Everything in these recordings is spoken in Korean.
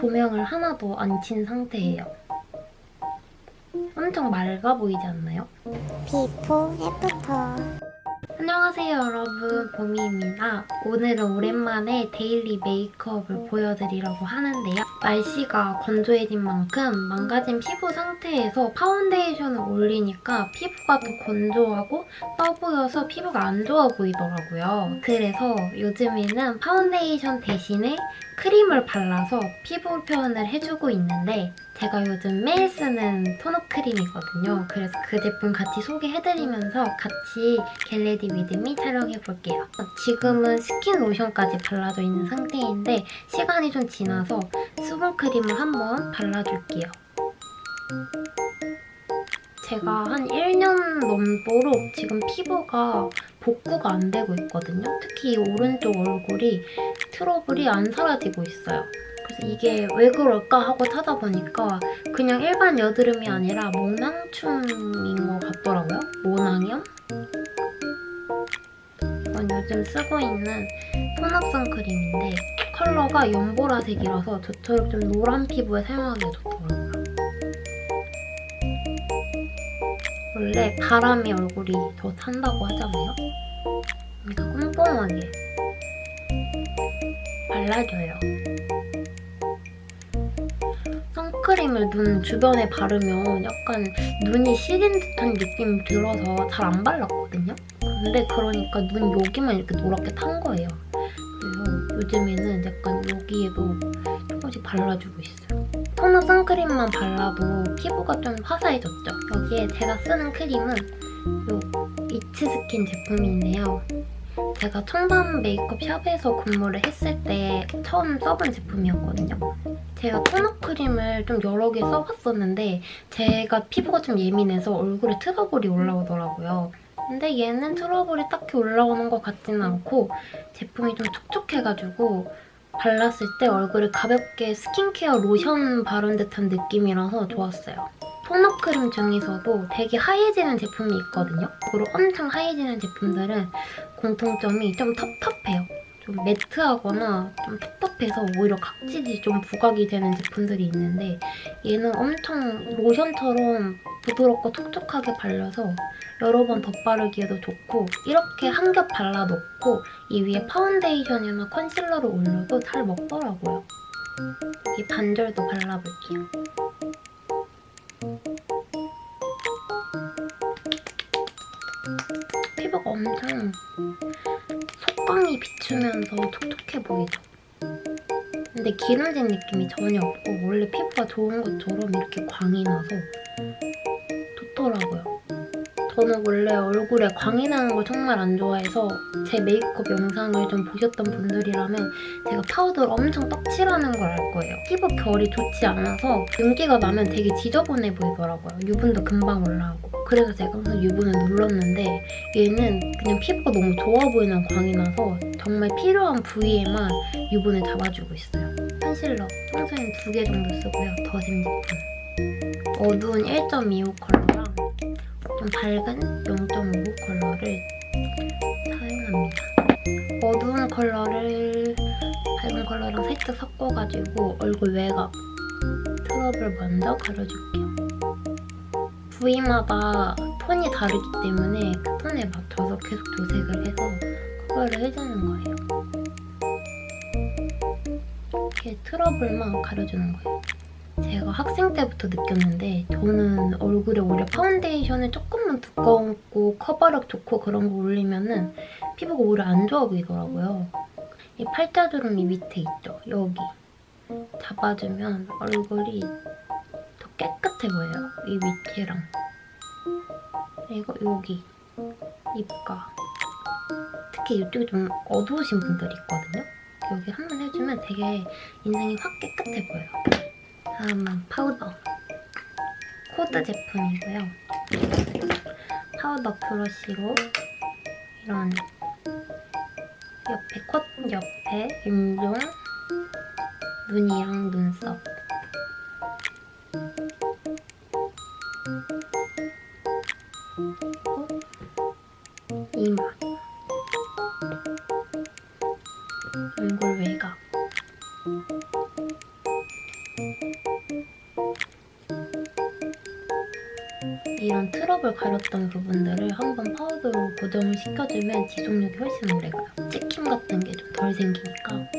조명을 하나도 안 친 상태예요. 엄청 맑아 보이지 않나요? 비포 애프터 안녕하세요 여러분. 보미입니다. 오늘은 오랜만에 데일리 메이크업을 보여드리려고 하는데요. 날씨가 건조해진 만큼 망가진 피부 상태에서 파운데이션을 올리니까 피부가 더 건조하고 떠 보여서 피부가 안 좋아 보이더라고요. 그래서 요즘에는 파운데이션 대신에 크림을 발라서 피부 표현을 해주고 있는데 제가 요즘 매일 쓰는 토너 크림이거든요. 그래서 그 제품 같이 소개해드리면서 같이 겟레디 위드미 촬영해볼게요. 지금은 스킨 로션까지 발라져 있는 상태인데 시간이 좀 지나서 수분 크림을 한번 발라줄게요. 제가 한 1년 넘도록 지금 피부가 복구가 안 되고 있거든요. 특히 이 오른쪽 얼굴이 트러블이 안 사라지고 있어요. 그래서 이게 왜 그럴까 하고 찾아보니까 그냥 일반 여드름이 아니라 모낭충인 것 같더라고요. 모낭염? 이건 요즘 쓰고 있는 톤업 선 크림인데 컬러가 연보라색이라서 저처럼 좀 노란 피부에 사용하기가 좋더라고요. 원래 바람이 얼굴이 더 탄다고 하잖아요. 그러니까 꼼꼼하게 발라줘요. 선크림을 눈 주변에 바르면 약간 눈이 시린 듯한 느낌이 들어서 잘 안 발랐거든요. 근데 그러니까 눈 여기만 이렇게 노랗게 탄 거예요. 그래서 요즘에는 약간 여기에도 조금씩 발라주고 있어요. 토너 선크림만 발라도 피부가 좀 화사해졌죠. 여기에 제가 쓰는 크림은 요 이츠스킨 제품인데요. 제가 청담 메이크업 샵에서 근무를 했을 때 처음 써본 제품이었거든요. 제가 토너 크림을 좀 여러 개 써봤었는데 제가 피부가 좀 예민해서 얼굴에 트러블이 올라오더라고요. 근데 얘는 트러블이 딱히 올라오는 것 같지는 않고 제품이 좀 촉촉해가지고 발랐을 때 얼굴에 가볍게 스킨케어 로션 바른 듯한 느낌이라서 좋았어요. 토너 크림 중에서도 되게 하얘지는 제품이 있거든요. 그리고 엄청 하얘지는 제품들은 공통점이 좀 텁텁해요. 좀 매트하거나 좀 텁텁해서 오히려 각질이 좀 부각이 되는 제품들이 있는데 얘는 엄청 로션처럼 부드럽고 촉촉하게 발려서 여러 번 덧바르기에도 좋고 이렇게 한 겹 발라놓고 이 위에 파운데이션이나 컨실러를 올려도 잘 먹더라고요. 이 반절도 발라볼게요. 피부가 엄청 속광이 비추면서 촉촉해 보이죠? 근데 기름진 느낌이 전혀 없고 원래 피부가 좋은 것처럼 이렇게 광이 나서 좋더라고요. 저는 원래 얼굴에 광이 나는 걸 정말 안 좋아해서 제 메이크업 영상을 좀 보셨던 분들이라면 제가 파우더를 엄청 떡칠하는 걸 알 거예요. 피부 결이 좋지 않아서 윤기가 나면 되게 지저분해 보이더라고요. 유분도 금방 올라오고. 그래서 제가 항상 유분을 눌렀는데 얘는 그냥 피부가 너무 좋아 보이는 광이 나서 정말 필요한 부위에만 유분을 잡아주고 있어요. 컨실러 평소엔 두 개 정도 쓰고요. 더샘 제품. 어두운 1.25 컬러랑 좀 밝은 0.5 컬러를 사용합니다. 어두운 컬러를 밝은 컬러랑 살짝 섞어가지고 얼굴 외곽 트러블 먼저 가려줄게요. 부위마다 톤이 다르기 때문에 그 톤에 맞춰서 계속 조색을 해서 커버를 해주는 거예요. 이렇게 트러블만 가려주는 거예요. 제가 학생 때부터 느꼈는데 저는 얼굴에 오히려 파운데이션을 조금만 두껍고 커버력 좋고 그런 거 올리면은 피부가 오히려 안 좋아 보이더라고요. 이 팔자주름 이 밑에 있죠? 여기. 잡아주면 얼굴이 더 깨끗해 보여요. 이 밑이랑. 그리고 여기. 입가. 특히 이쪽이 좀 어두우신 분들이 있거든요. 여기 한 번 해주면 되게 인상이 확 깨끗해 보여요. 다음은 파우더. 코드 제품이고요. 파우더 브러쉬로 이런 옆에 콧 옆에 윤종 눈이랑 눈썹 트러블 가렸던 부분들을 한번 파우더로 고정을 시켜주면 지속력이 훨씬 오래가요. 찍힘 같은 게 좀 덜 생기니까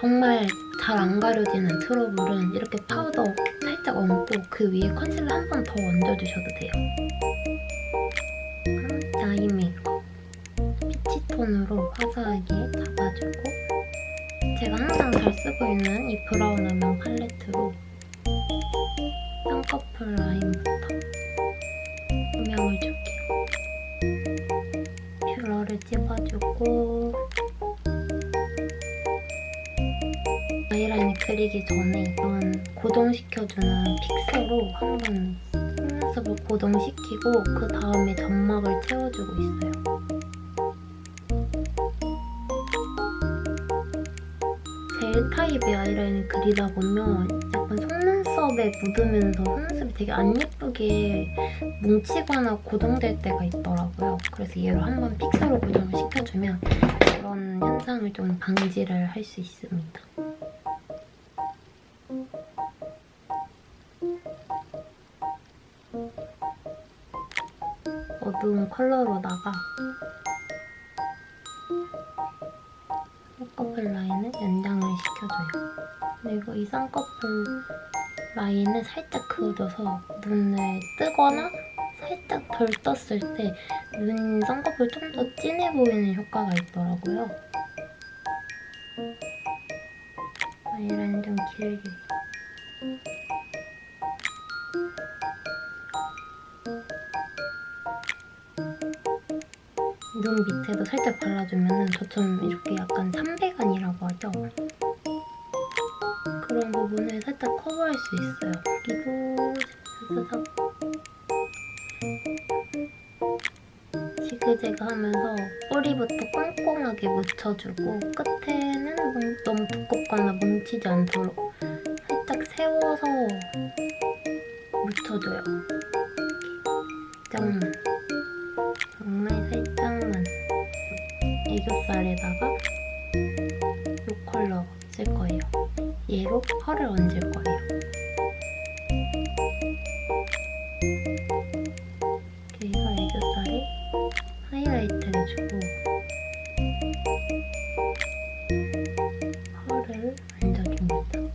정말 잘 안 가려지는 트러블은 이렇게 파우더 살짝 얹고 그 위에 컨실러 한 번 더 얹어주셔도 돼요. 그럼 아이 메이크업 피치 톤으로 화사하게 잡아주고 제가 항상 잘 쓰고 있는 이 브라운 음영 팔레트로 쌍꺼풀 라인부터 음영을 줄게요. 뷰러를 찍어주고 아이라인 그리기 전에 이런 고정시켜주는 픽서로 한번 속눈썹을 고정시키고 그 다음에 점막을 채워주고 있어요. 젤 타입의 아이라인을 그리다 보면 약간 속 눈썹에 묻으면서 속눈썹이 되게 안 예쁘게 뭉치거나 고정될 때가 있더라고요. 그래서 얘를 한번 픽서로 고정을 시켜주면 그런 현상을 좀 방지를 할 수 있습니다. 어두운 컬러로다가 쌍꺼풀 라인을 연장을 시켜줘요. 그리고 이 쌍꺼풀 라인을 살짝 그어줘서 눈을 뜨거나 살짝 덜 떴을 때 눈 쌍꺼풀 좀 더 진해 보이는 효과가 있더라고요. 아이라인 좀 길게. 눈 밑에도 살짝 발라주면 저처럼 이렇게 약간 삼배간이라고 하죠. 부분을 살짝 커버할 수 있어요. 그리고 살짝 지그재그 하면서 뿌리부터 꼼꼼하게 묻혀주고 끝에는 뭉- 너무 두껍거나 뭉치지 않도록 살짝 세워서 묻혀줘요. 살짝만. 정말 살짝만. 애교살에다가 얘로 펄을 얹을 거예요. 그래서 애교살에 하이라이트를 주고 펄을 얹어줍니다. 좀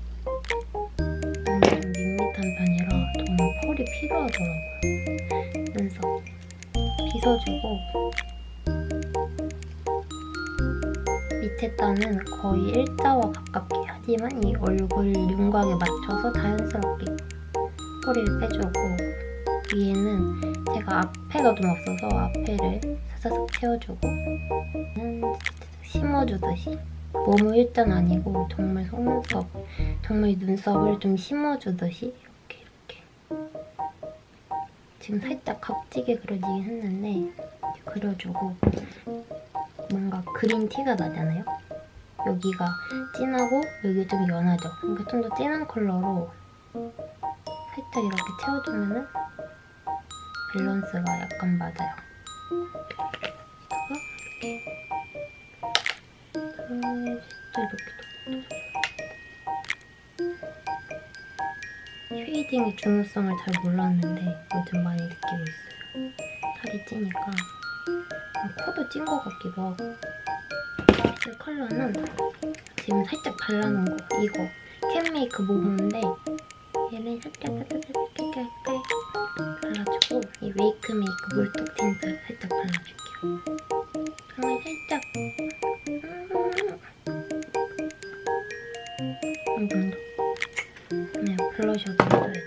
밋밋한 편이라 저는 펄이 필요하더라고요. 눈썹 빗어주고 밑에 단은 거의 일자와 가깝게 하지만 이 얼굴 윤곽에 맞춰서 자연스럽게 꼬리를 빼주고 위에는 제가 앞에가 좀 없어서 앞에를 사사삭 채워주고 는 심어주듯이 너무 일자는 아니고 정말 속눈썹 정말 눈썹을 좀 심어주듯이 이렇게 이렇게 지금 살짝 각지게 그려지긴 했는데 그려주고 뭔가 그린 티가 나잖아요. 여기가 진하고 여기 좀 연하죠. 그러니까 좀더 진한 컬러로 살짝 이렇게 채워주면은 밸런스가 약간 맞아요. 이렇게 살짝 이렇게 쉐이딩의 중요성을 잘 몰랐는데 요즘 많이 느끼고 있어요. 살이 찌니까 코도 찐 것 같기도 하고 이 컬러는 지금 살짝 발라놓은 거. 이거 캔메이크 모브인데 얘를 살짝 살짝 살짝 살짝 발라주고 이 웨이크 메이크 물톡 틴트 살짝 발라줄게요. 정말 살짝 그냥 블러셔도 해줘야지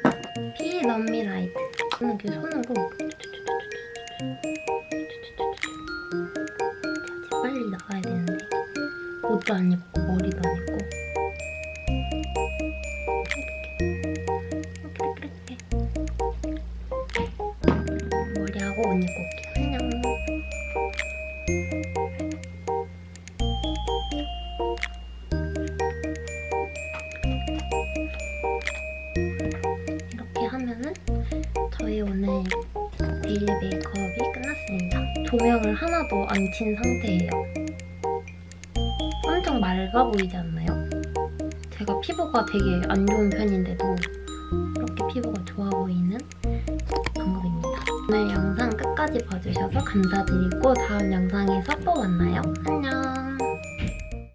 피 넘미 라이트. 저는 그냥 손으로 옷도 안 입고 머리도 안 입고 이렇게 이렇게 머리하고 옷 입고 올게요 안녕 이렇게 하면은 저희 오늘 데일리 메이크업이 끝났습니다. 조명을 하나도 안 친 상태예요. 엄청 맑아 보이지 않나요? 제가 피부가 되게 안 좋은 편인데도 이렇게 피부가 좋아 보이는 방법입니다. 오늘 영상 끝까지 봐주셔서 감사드리고 다음 영상에서 또 만나요. 안녕!